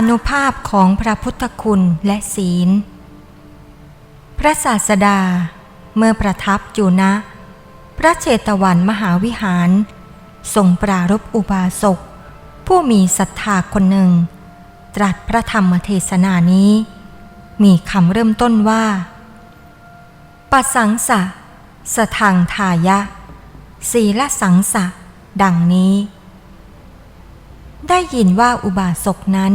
อนุภาพของพระพุทธคุณและศีล พระศาสดาเมื่อประทับอยู่ณพระเชตวันมหาวิหารทรงปรารบอุบาสก ผู้มีศรัทธาคนหนึ่ง ตรัสพระธรรมเทศนานี้ มีคำเริ่มต้นว่า ปัสสังสะ สทังทายะ ศีลสังสะ ดังนี้ ได้ยินว่าอุบาสกนั้น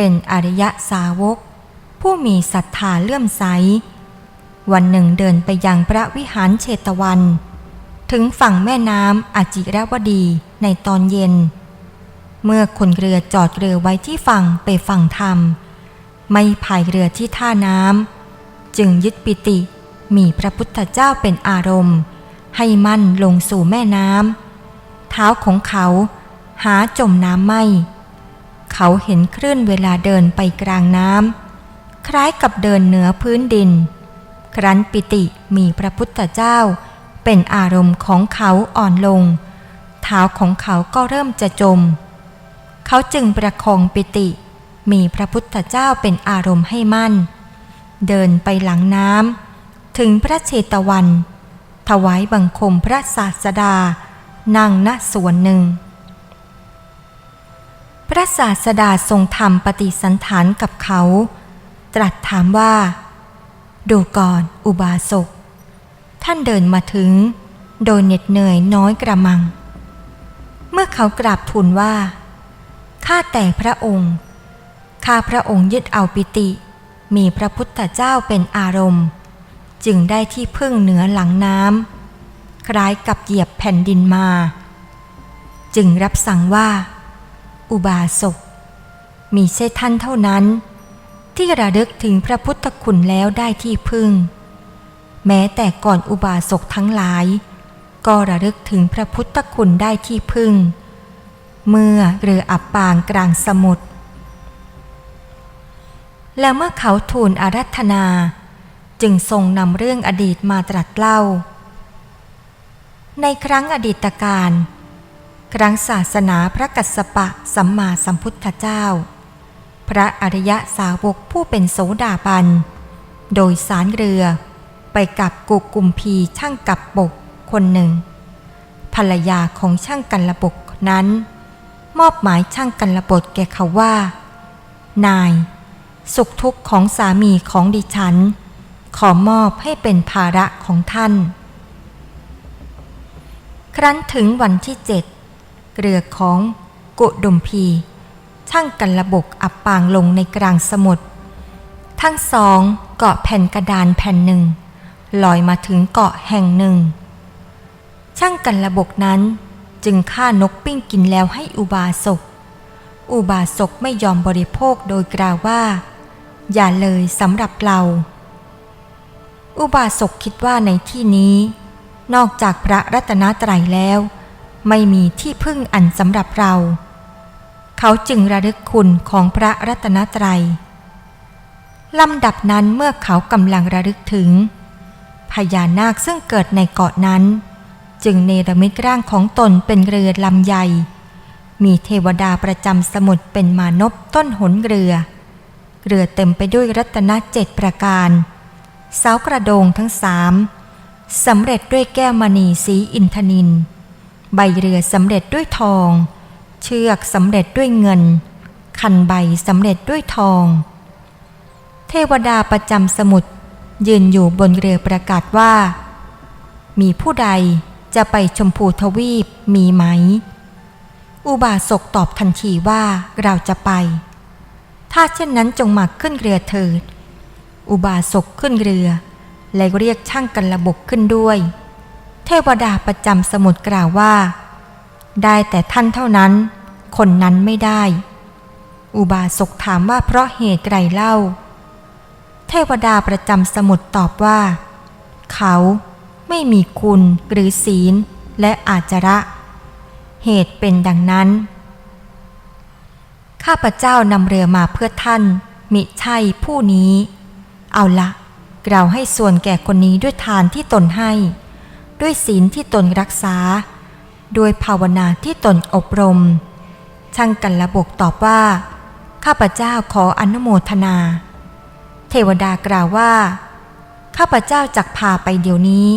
เป็นอริยสาวก ผู้มีศรัทธาเลื่อมใส วันหนึ่งเดินไปยังพระวิหารเชตวัน ถึงฝั่งแม่น้ำอาจิรวดีในตอนเย็น เมื่อคนเรือจอดเรือไว้ที่ฝั่งไปฝั่งธรรม ไม่พายเรือที่ท่าน้ำจึงยึดปิติมีพระพุทธเจ้าเป็นอารมณ์ ให้มั่นลงสู่แม่น้ำเท้าของเขาหาจมน้ำไม่ เขาเห็นคลื่นเวลาเดินไปกลางน้ำคล้ายกับเดินเหนือพื้นดิน ครั้นปิติมีพระพุทธเจ้า เป็นอารมณ์ของเขาอ่อนลง เท้าของเขาก็เริ่มจะจม เขาจึงประคองปิติ มีพระพุทธเจ้าเป็นอารมณ์ให้มั่น เดินไปหลังน้ำถึงพระเชตวัน ถวายบังคมพระศาสดานั่งณส่วนหนึ่ง พระศาสดาทรงทำปฏิสันฐานกับเขา ตรัสถามว่า ดูก่อนอุบาสก ท่านเดินมาถึง โดยเหน็ดเหนื่อยน้อยกระมัง เมื่อเขากราบทูลว่า ข้าแต่พระองค์ ข้าพระองค์ยึดเอาปิติ มีพระพุทธเจ้าเป็นอารมณ์ จึงได้ที่พึ่งเหนือหลังน้ำคล้ายกับเหยียบแผ่นดินมา จึงรับสั่งว่า อุบาสก มีใช่ท่านเท่านั้น ที่ระลึกถึงพระพุทธคุณแล้วได้ที่พึ่ง แม้แต่ก่อนอุบาสกทั้งหลาย ก็ระลึกถึงพระพุทธคุณได้ที่พึ่ง เมื่อเรืออับปางกลางสมุทรแล้วเมื่อเขาทูลอารัธนา จึงทรงนำเรื่องอดีตมาตรัสเล่า ในครั้งอดีตการ ครั้งศาสนาพระกัสสปะสัมมาสัมพุทธเจ้า พระอริยสาวกผู้เป็นโสดาบัน โดยสารเรือ ไปกับกุกุมพีช่างกับบกคนหนึ่ง ภรรยาของช่างกันระบกนั้น มอบหมายช่างกันระบกแก่เขาว่า นาย สุขทุกข์ของสามีของดิฉัน ขอมอบให้เป็นภาระของท่าน ครั้นถึงวันที่เจ็ด เรือของกุดุมพี ช่างกันระบกอับปางลงในกลางสมุทรทั้งสองเกาะแผ่นกระดานแผ่นหนึ่งลอยมาถึงเกาะแห่งหนึ่ง ช่างกันระบกนั้นจึงฆ่านกปิ้งกินแล้วให้อุบาสก อุบาสกไม่ยอมบริโภคโดยกล่าวว่า อย่าเลยสำหรับเรา อุบาสกคิดว่าในที่นี้ นอกจากพระรัตนตรัยแล้ว ไม่มีที่พึ่งอันสำหรับเรา เขาจึงระลึกคุณของพระรัตนตรัยลำดับนั้นเมื่อเขากำลังระลึกถึง พญานาคซึ่งเกิดในเกาะนั้น จึงเนรมิตร่างของตนเป็นเรือลำใหญ่ มีเทวดาประจำสมุทรเป็นมานพต้นหนเรือ เรือเต็มไปด้วยรัตนเจ็ดประการ เสากระโดงทั้งสามสำเร็จด้วยแก้วมณีสีอินทนิน ใบเรือสำเร็จด้วยทอง เชือกสำเร็จด้วยเงิน คันใบสำเร็จด้วยทอง เทวดาประจำสมุทรยืนอยู่บนเรือประกาศว่า มีผู้ใดจะไปชมพูทวีปมีไหม อุบาสกตอบทันทีว่าเราจะไป ถ้าเช่นนั้นจงมาขึ้นเรือเถิด อุบาสกขึ้นเรือ และเรียกช่างกันระบกขึ้นด้วย เทวดาประจำสมุทรกล่าวว่า ได้แต่ท่านเท่านั้น คนนั้นไม่ได้ อุบาสกถามว่าเพราะเหตุไรเล่า เทวดาประจำสมุทรตอบว่า เขาไม่มีคุณหรือศีลและอาจระ เหตุเป็นดังนั้น ข้าพเจ้านำเรือมาเพื่อท่าน มิใช่ผู้นี้ เอาละเราให้ส่วนแก่คนนี้ด้วยทานที่ตนให้ ด้วยศีลที่ตนรักษา ด้วยภาวนาที่ตนอบรม ช่างกันระบกตอบว่า ข้าพเจ้าขออนุโมทนา เทวดากล่าวว่า ข้าพเจ้าจักพาไปเดี๋ยวนี้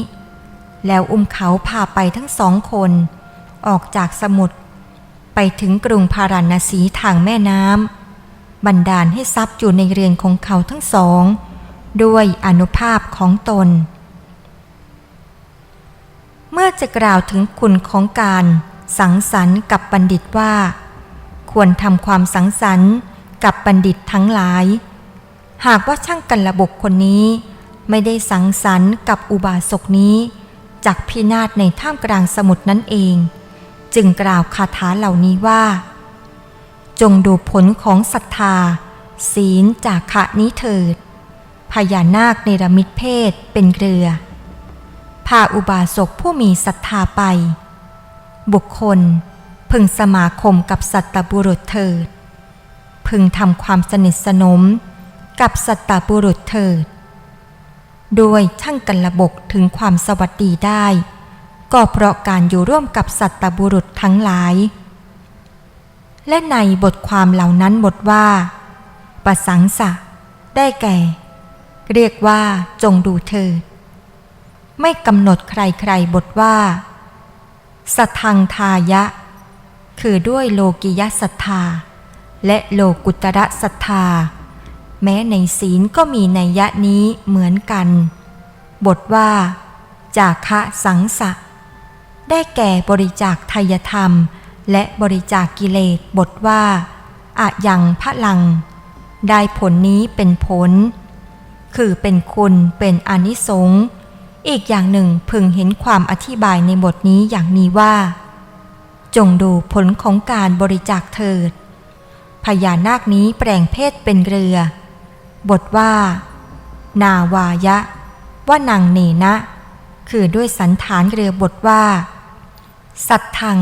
แล้วอุ้มเขาพาไปทั้งสองคน ออกจากสมุทรไปถึงกรุงพาราณสีทางแม่น้ำบันดาลให้ทรัพย์อยู่ในเรือนของเขาทั้งสอง ด้วยอนุภาพของตน มื่อจะกล่าวถึงคุณของการสังสรรค์กับบัณฑิตว่า ควรทำความสังสรรค์กับบัณฑิตทั้งหลาย หากว่าช่างกันระบบคนนี้ ไม่ได้สังสรรค์กับอุบาสกนี้จากพินาศในท่ามกลางสมุทรนั่นเอง จึงกล่าวคาถาเหล่านี้ว่า จงดูผลของศรัทธา ศีลจากขะนี้เถิดพญานาคในระมิตเพศเป็นเรือาอุบาสกผู้มีศรัทธาไป บุคคล พึงสมาคมกับสัตตบุรุษเถิด พึงทำความสนิทสนมกับสัตตบุรุษเถิดโดยช่างกันระบกถึงความสวัสดีได้ ก็เพราะการอยู่ร่วมกับสัตตบุรุษทั้งหลาย และในบทความเหล่านั้นบทว่าประสังสะ ได้แก่ เรียกว่าจงดูเถิด ไม่กำหนดใครๆบทว่าสัทธังทายะ คือด้วยโลกิยศรัทธา และโลกุตระศรัทธา แม้ในศีลก็มีนัยยะนี้เหมือนกัน บทว่า จาคะสังสะ ได้แก่บริจาคทายธรรม และบริจาคกิเลสบทว่าอะยังพระลัง ได้ผลนี้เป็นผล คือเป็นคุณเป็นอนิสงส์ อีกอย่างหนึ่งพึงเห็นความอธิบายในบทนี้อย่างนี้ว่า จงดูผลของการบริจาคเถิด พญานาคนี้แปลงเพศเป็นเรือ บทว่า นาวายะ ว่านางเนนะ คือด้วยสันฐานเรือบทว่า สัตทัง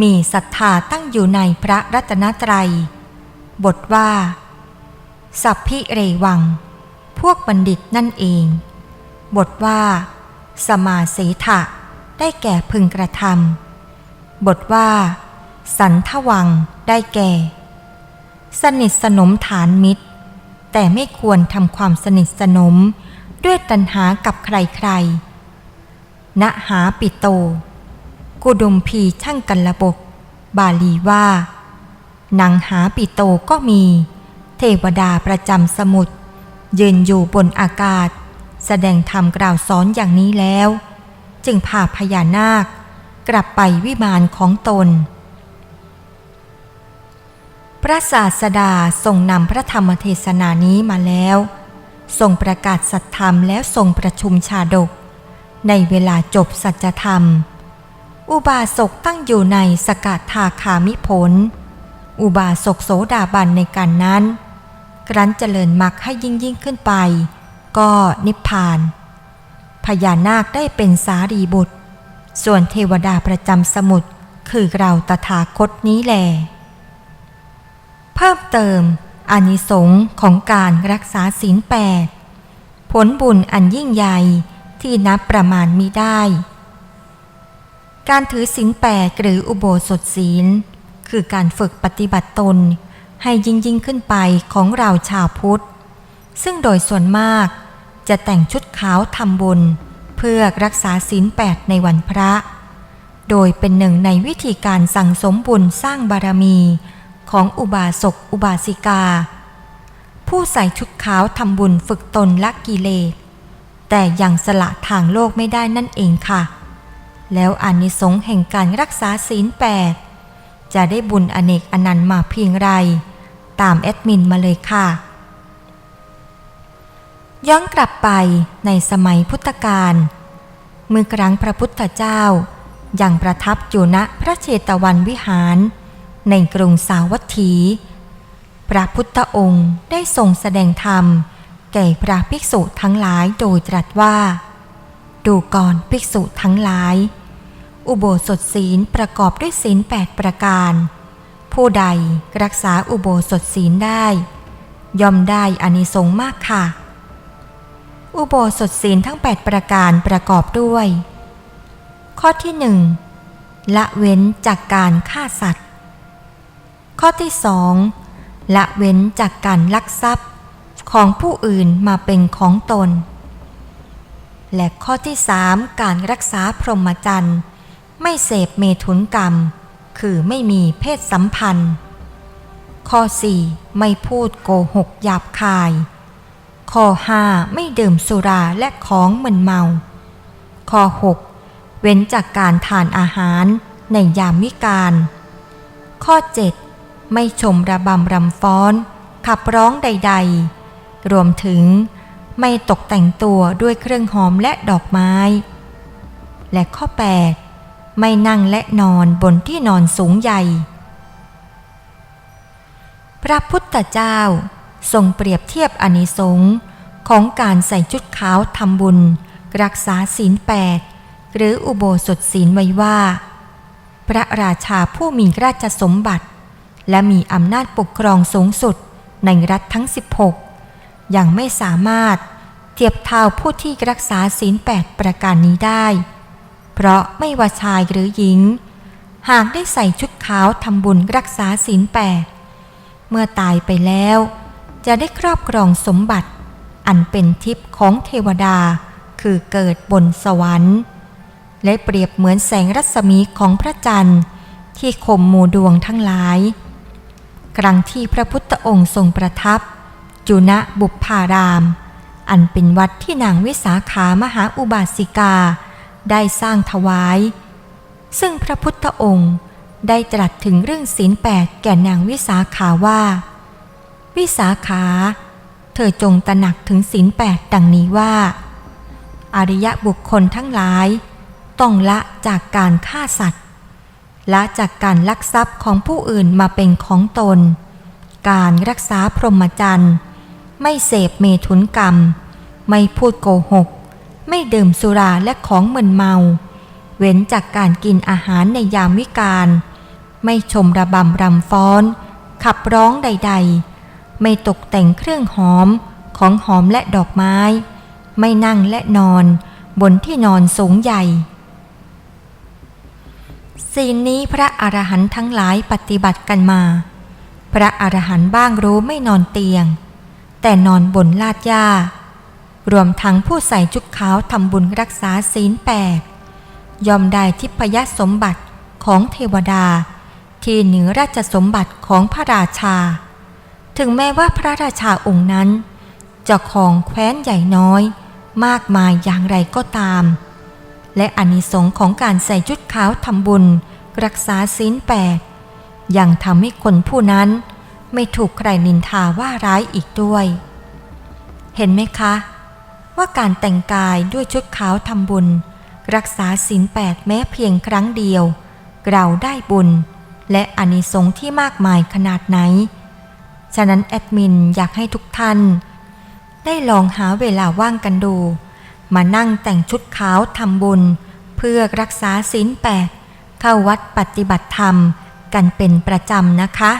มีศรัทธาตั้งอยู่ในพระรัตนตรัย บทว่า สัพพิเรวัง พวกบัณฑิตนั่นเอง บทว่า สมาเสถะ ได้แก่พึงกระทำบทว่า สันทวัง ได้แก่ สนิทสนมฐานมิตร แต่ไม่ควรทำความสนิทสนมด้วยตัณหากับใครๆณหาปิโต กุดุมพีช่างกันระบบบาลีว่า นางหาปิโตก็มี เทวดาประจำสมุทรยืนอยู่บนอากาศ แสดงธรรมกล่าวสอนอย่างนี้แล้ว จึงพาพญานาค กลับไปวิมานของตน พระศาสดาทรงนำพระธรรมเทศนานี้มาแล้ว ทรงประกาศสัจธรรมแล้วทรงประชุมชาดก ในเวลาจบสัจธรรม อุบาสกตั้งอยู่ในสกัดทาคามิผล อุบาสกโสดาบันในการนั้นครั้นเจริญมรรคให้ยิ่งยิ่งขึ้นไป ก็นิพพาน พญานาคได้เป็นสารีบุตร ส่วนเทวดาประจำสมุทรคือเราตถาคตนี้แหลเพิ่มเติมอนิสงส์ของการรักษาศีลแปดผลบุญอันยิ่งใหญ่ที่นับประมาณมิได้ การถือศีลแปดหรืออุโบสถศีล คือการฝึกปฏิบัติตนให้ยิ่งยิ่งขึ้นไปของเราชาวพุทธ ซึ่งโดยส่วนมากจะแต่งชุดขาวทำบุญ เพื่อรักษาศีลแปดในวันพระ โดยเป็นหนึ่งในวิธีการสั่งสมบุญสร้างบารมีของอุบาสกอุบาสิกา ผู้ใส่ชุดขาวทำบุญฝึกตนละกิเลส แต่ยังสละทางโลกไม่ได้นั่นเองค่ะ แล้วอานิสงส์แห่งการรักษาศีลแปดจะได้บุญอเนกอนันต์มาเพียงไร ตามแอดมินมาเลยค่ะ ย้อนกลับไปในสมัยพุทธกาลเมื่อครั้งพระพุทธเจ้ายังประทับอยู่ณพระเชตวันวิหาร ในกรุงสาวัตถี พระพุทธองค์ได้ทรงแสดงธรรม แก่พระภิกษุทั้งหลายโดยตรัสว่า ดูก่อนภิกษุทั้งหลาย อุโบสถศีลประกอบด้วยศีลแปดประการ ผู้ใดรักษาอุโบสถศีลได้ ย่อมได้อานิสงส์มากค่ะ อุโบสถศีลทั้ง 8 ประการประกอบด้วย ข้อที่หนึ่งละเว้นจากการฆ่าสัตว์ ข้อที่สองละเว้นจากการลักทรัพย์ของผู้อื่นมาเป็นของตน และข้อที่สามการรักษาพรหมจรรย์ไม่เสพเมถุนกรรม คือไม่มีเพศสัมพันธ์ ข้อ 4 ไม่พูดโกหกหยาบคาย ข้อ5ไม่ดื่มสุราและของมึนเมา ข้อ 6 เว้นจากการทานอาหารในยามวิกาล ข้อ 7 ไม่ชมระบำรำฟ้อน ขับร้องใด ๆ รวมถึงไม่ตกแต่งตัวด้วยเครื่องหอมและดอกไม้ และข้อ 8 ไม่นั่งและนอนบนที่นอนสูงใหญ่ พระพุทธเจ้า ทรงเปรียบเทียบอนิสงส์ของการใส่ชุดขาวทำบุญ รักษาศีลแปดหรืออุโบสถศีลไว้ว่า พระราชาผู้มีราชสมบัติ และมีอำนาจปกครองสูงสุดในรัฐทั้ง 16 ยังไม่สามารถเทียบเท่าผู้ที่รักษาศีลแปดประการนี้ได้ เพราะไม่ว่าชายหรือหญิง หากได้ใส่ชุดขาวทำบุญรักษาศีลแปดเมื่อตายไปแล้ว จะได้ครอบครองสมบัติ อันเป็นทิพย์ของเทวดา คือเกิดบนสวรรค์ และเปรียบเหมือนแสงรัศมีของพระจันทร์ ที่คมหมู่ดวงทั้งหลาย ครั้งที่พระพุทธองค์ทรงประทับ จุณบุพพาราม อันเป็นวัดที่นางวิสาขามหาอุบาสิกา ได้สร้างถวาย ซึ่งพระพุทธองค์ได้ตรัสถึงเรื่องศีลแปดแก่นางวิสาขาว่า วิสาขา เธอจงตระหนักถึงศีลแปดดังนี้ว่า อริยะบุคคลทั้งหลาย ต้องละจากการฆ่าสัตว์ ละจากการลักทรัพย์ของผู้อื่นมาเป็นของตน การรักษาพรหมจรรย์ ไม่เสพเมถุนกรรม ไม่พูดโกหก ไม่ดื่มสุราและของมึนเมา เว้นจากการกินอาหารในยามวิกาล ไม่ชมระบำรำฟ้อน ขับร้องใด ๆ ไม่ตกแต่งเครื่องหอมของหอมและดอกไม้ ไม่นั่งและนอน บนที่นอนสูงใหญ่ศีลนี้พระอรหันต์ทั้งหลายปฏิบัติกันมา พระอรหันต์บ้างรู้ไม่นอนเตียง แต่นอนบนลาดหญ้ารวมทั้งผู้ใส่ชุดขาวทำบุญรักษาศีลแปดยอมได้ทิพยสมบัติของเทวดา ที่เหนือราชสมบัติของพระราชา ถึงแม้ว่าพระราชาองค์นั้นจะของแคว้นใหญ่น้อย มากมายอย่างไรก็ตาม และอานิสงส์ของการใส่ชุดขาวทำบุญ รักษาศีลแปดยังทำให้คนผู้นั้นไม่ถูกใครนินทาว่าร้ายอีกด้วย เห็นไหมคะ ว่าการแต่งกายด้วยชุดขาวทำบุญ รักษาศีลแปดแม้เพียงครั้งเดียว เราได้บุญ และอานิสงส์ที่มากมายขนาดไหน ฉะนั้นแอดมินอยากให้ทุกท่าน ได้ลองหาเวลาว่างกันดู มานั่งแต่งชุดขาวทำบุญ เพื่อรักษาศีลแปดเข้าวัดปฏิบัติธรรมกันเป็นประจำนะคะ